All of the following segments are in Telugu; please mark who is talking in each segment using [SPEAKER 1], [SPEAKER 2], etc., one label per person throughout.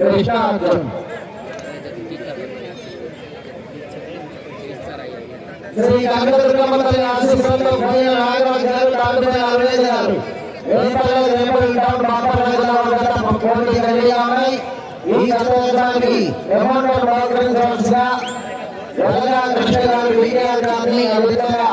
[SPEAKER 1] కృష్ణార్జున్ శ్రీ కనకదుర్గమ్మ ఆశీస్సులతో పోయిన నాగరాజు గారు డాక్టర్ గారు రేపల్లి టౌన్ జిల్లా పోటీ రెడీగా ఉన్నాయి ఈ గతడానికి ఎమౌంట్ బహుకరించవలసిగా ఎల్లగా కృష్ణ గారు విజయాలు గారిని అడుగుతారా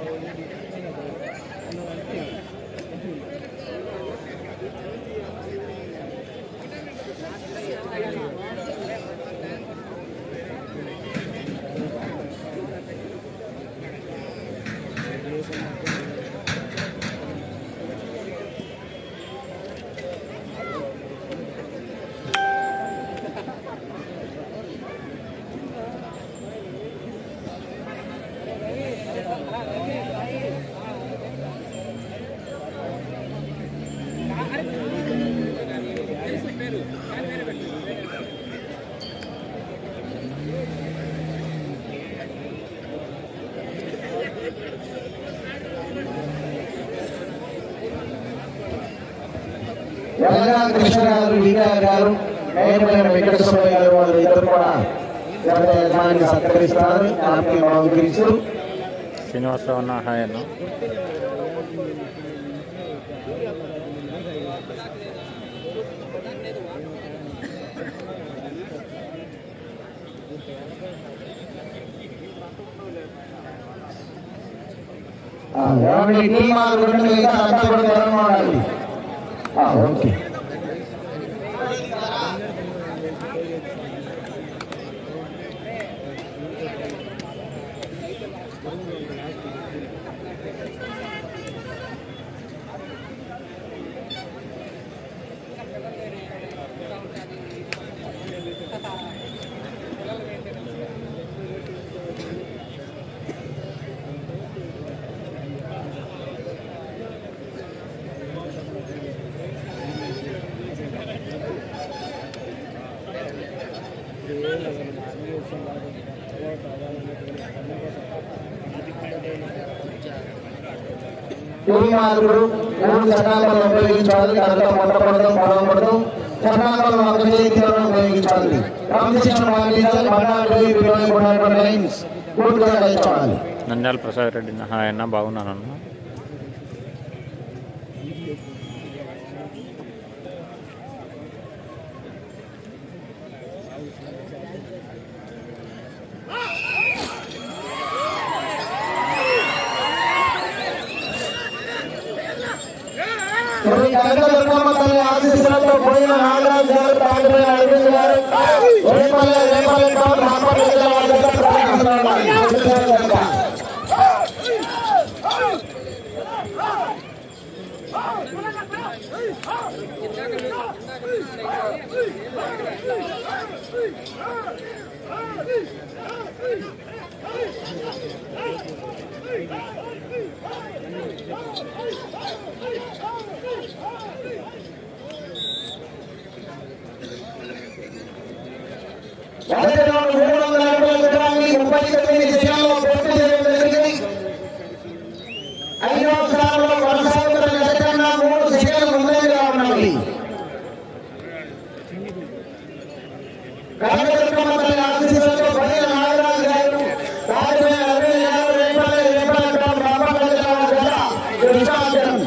[SPEAKER 2] জন্য
[SPEAKER 1] ఎల్లగా కృష్ణ గారు విజయ గారు మేయమైన వెంకట సుబ్బయ్య గారు వాళ్ళు ఇద్దరు కూడా గత యజమానికి సత్కరిస్తారు జ్ఞాపకం బహుకరిస్తూ
[SPEAKER 3] శ్రీనివాసరావు
[SPEAKER 1] టీ మిగతా అంతా కూడా Ah, ontem. ఓకే మూడు చట్టాలను ఉపయోగించాలి చట్టాలను ఉపయోగించాలి క్రమశిక్షణ పాటించాలి. లైన్స్ పూర్తిగా
[SPEAKER 3] నంద్యాల ప్రసాద్ రెడ్డి అన్న హాయ్
[SPEAKER 1] తల్లి ఆశీస్సులతో పోయిన నాగరాజు గారు డాక్టర్ అరవింద్ గారు రేపల్లె రేపల్లె టౌన్ బాపట్ల జిల్లా మొదటి మూడు వందల అడుగుల దూరాన్ని ముప్పై తొమ్మిది జిల్లాల్లో పూర్తి చేయడం జరిగింది. ఐదవ స్థానంలో కొనసాగుతున్న గత కన్నా మూడు సెకండ్లు ముందంజలో ఉన్నాయి కనకదుర్గమ్మ తల్లి ఆశీస్సులతో పడిన నాగరాజు గారు తాడిపై అరవై ఆరు రేపల్లె రేపల్లె టౌన్ బాపట్ల జిల్లా వద్ద కృష్ణార్జున్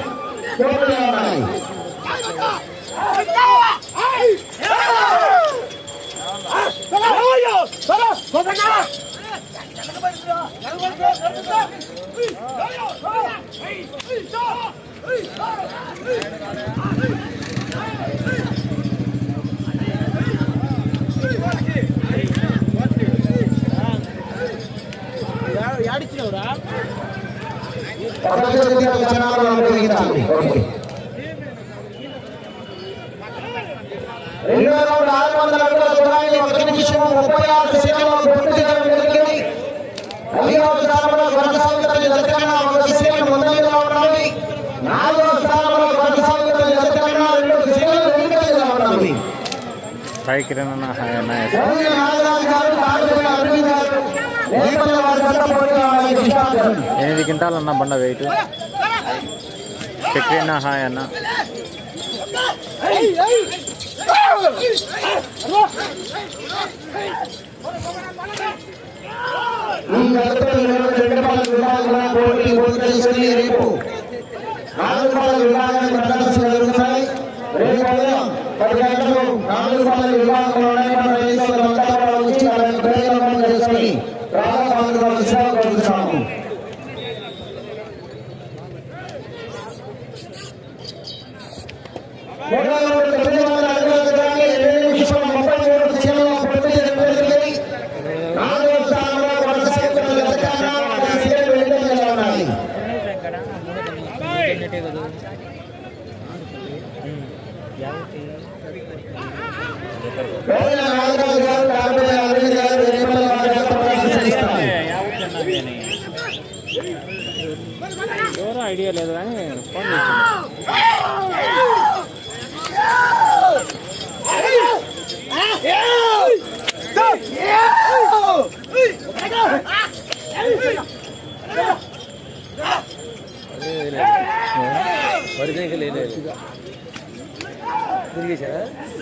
[SPEAKER 1] పోటీలో ఉన్నాయి
[SPEAKER 2] యాడిచ్చినవురా
[SPEAKER 1] పద్ధతిగా జనాలు రెండు వేల ఆరు వందల అడుగుల దూరాన్ని ఒక నిమిషం ముప్పై ఆరు పూర్తి చేయడం జరిగింది. ఐదవ స్థానంలో కొనసాగుతున్న జతకన్నా ఒక సెకండ్ ముందంజలో ఉన్నది నాలుగవ స్థానంలో కొనసాగుతున్న జతకన్నా రెండు సెకండ్లు వెనుకంజలో ఉన్నది
[SPEAKER 3] అన్న ఎనిమిది క్వింటాలన్నా బండ వెయిట్. చక్రి అన్న హాయ్ అన్న
[SPEAKER 1] ఈ గతంలో ఇరవై విభాగంలో పోటీ పూర్తి చేసుకుని రేపు నాలుగు విభాగానికి ప్రదర్శన జరుగుతున్నాయి రేపు ఉదయం పది గంటలకు
[SPEAKER 3] ఎవరో ఐడియా లేదు కానీ ఫోన్ చేసింది
[SPEAKER 1] ధర్మాలను అనుకూలంగా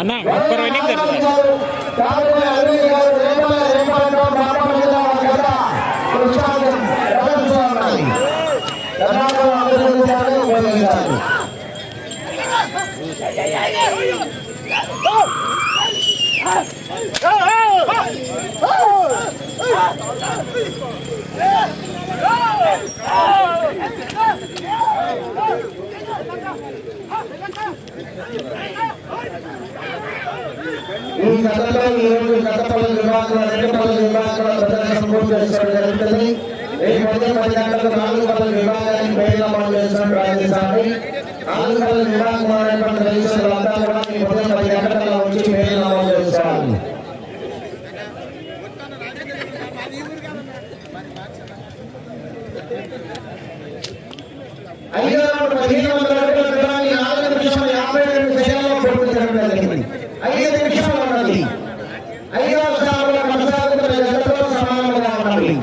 [SPEAKER 3] అన్న ముప్పై రన్నింగ్
[SPEAKER 1] ఉపయోగించాలి. ఈ రోజు కథపల్లి విభాగంలో రెండు జరుగుతుంది రేపు ఉదయం పది గంటలకు నాలుగు విభాగానికి నాలుగు రైతులంతా కూడా ఈ ఉదయం పది గంటల వచ్చి పదిహేను వందల అడుగుల దూరాన్ని నాలుగు నిమిషాల యాభై రెండు సెకండ్లలో పూర్తి చేయడం జరిగింది ఐదు నిమిషాలు ఉన్నది ఐదవ స్థానంలో కొనసాగుతున్న జతతో సమానంగా ఉన్నది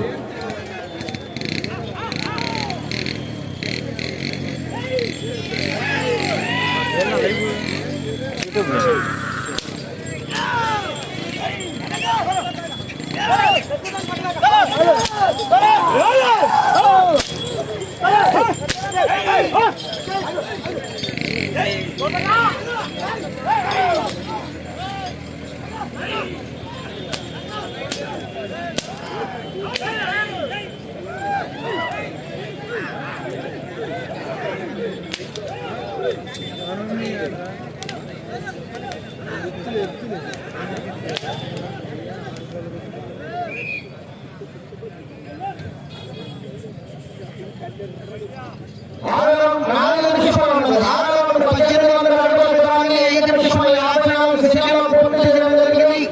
[SPEAKER 1] ఆరో రౌండ్ నాలుగు నిమిషాలు ఉన్నది ఆరో రౌండ్ పద్దెనిమిది వందల అడుగుల దూరాన్ని ఐదు నిమిషాల యాభై నాలుగు సెకండ్లలో పూర్తి చేయడం జరిగింది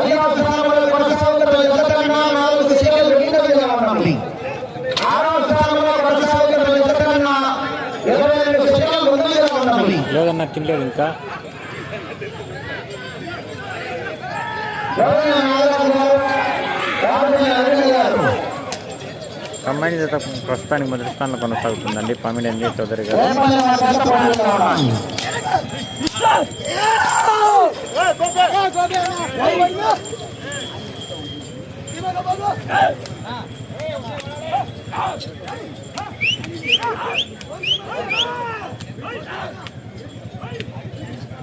[SPEAKER 1] ఐదవ స్థానంలో కొనసాగుతున్న జత కన్నా నాలుగు సెకండ్లు వెనుకంజలో ఉన్నది ఆరో స్థానంలో కొనసాగుతున్న జత కన్నా ఇరవై రెండు సెకండ్లు ముందంజలో ఉండాలి
[SPEAKER 3] తినలేదు ఇంకా.
[SPEAKER 1] గౌరవ
[SPEAKER 3] కంబైన్ జత ప్రస్తుతానికి మొదటి స్థానంలో కొనసాగుతుందండి పామిడి చౌదరి గారు.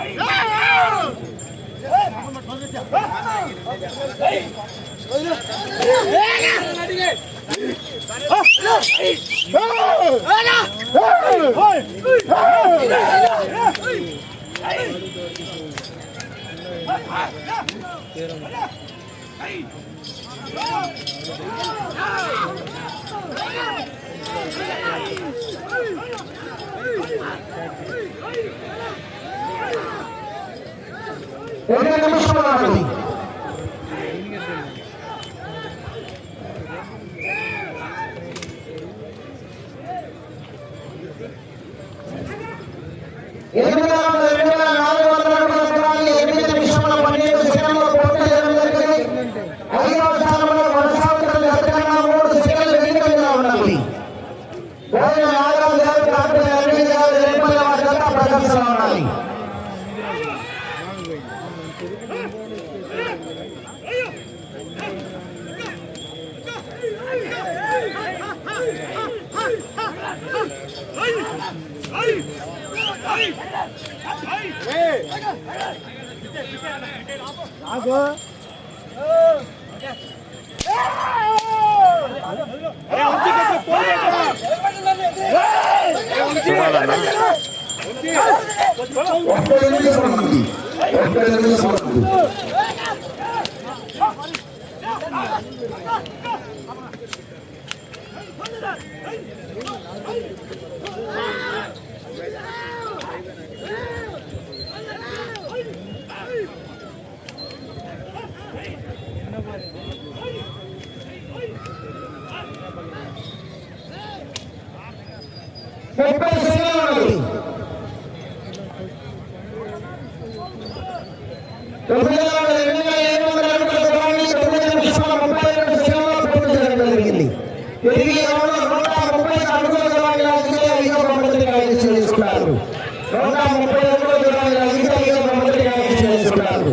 [SPEAKER 1] Hey! ಒಂದನೇ ನಿಮಿಷ ಮಾಡಿ
[SPEAKER 3] చూడాలన్నా
[SPEAKER 1] ఒక్క నిమిషం ఉంది ఒక్క నిమిషం ముప్పై సెకండ్లు ఉన్నది. తొమ్మిది వందల రెండు వేల ఏడు వందల అడుగుల దూరాన్ని తొమ్మిది నిమిషాల ముప్పై రెండు సెకండ్లలో పూర్తి చేయడం జరిగింది తిరిగి ఎవరు నూట ముప్పై అడుగుల దూరాన్ని లాగితే ఐదో బహుమతిగా తీసుకున్నారు నూట ముప్పై అడుగుల దూరాన్ని లాగితే ఐదో బహుమతిగా తీసుకున్నారు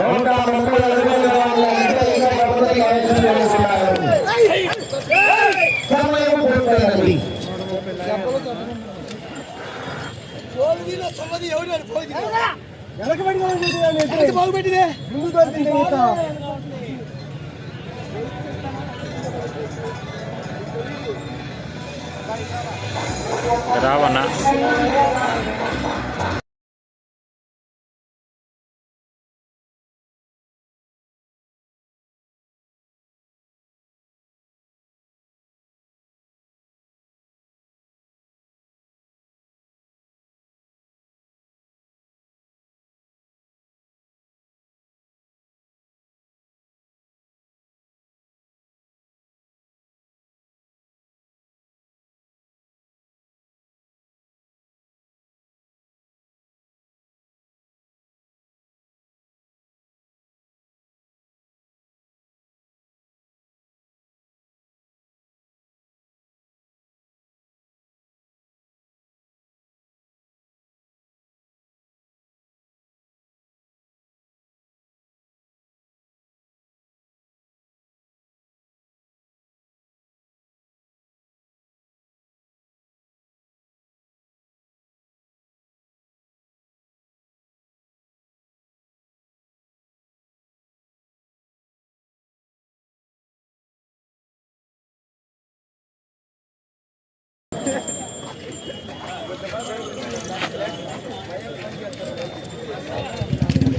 [SPEAKER 1] నూట ముప్పై అడుగుల దూరాన్ని లాగితే ఐదో బహుమతిగా తీసుకున్నారు సమయం పూర్తయినది
[SPEAKER 3] రావన్నా
[SPEAKER 1] కనకదుర్గమ్మ తల్లి ఆశీస్సులతో భోజన నాగరాజు గారు తాడిపల్లి అరవింద్ గారు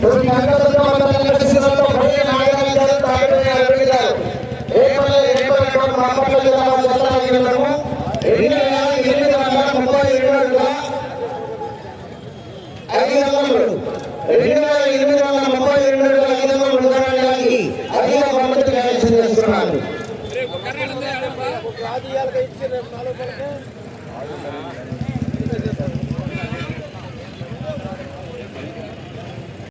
[SPEAKER 1] ஒரு நல்லதற்கு வந்த நல்லது சிறந்த பழைய நாயகர்கள் தலைவரை அறிவித்தார் ஏப்ரல் ஏப்ரல் மாதம் மாவட்டத்தில் நாம் செல்லலாம் எல்லாம் இருக்கிறதெல்லாம் முப்பது இருக்கிறதா அதிகாரம் ரெண்டாயிரம் இருபது நாலு முப்பது இரண்டு அதிகாரம்
[SPEAKER 2] விடுதலையாகி அதிக பணத்துக்கு அழைச்சு பேசுகிறார்கள்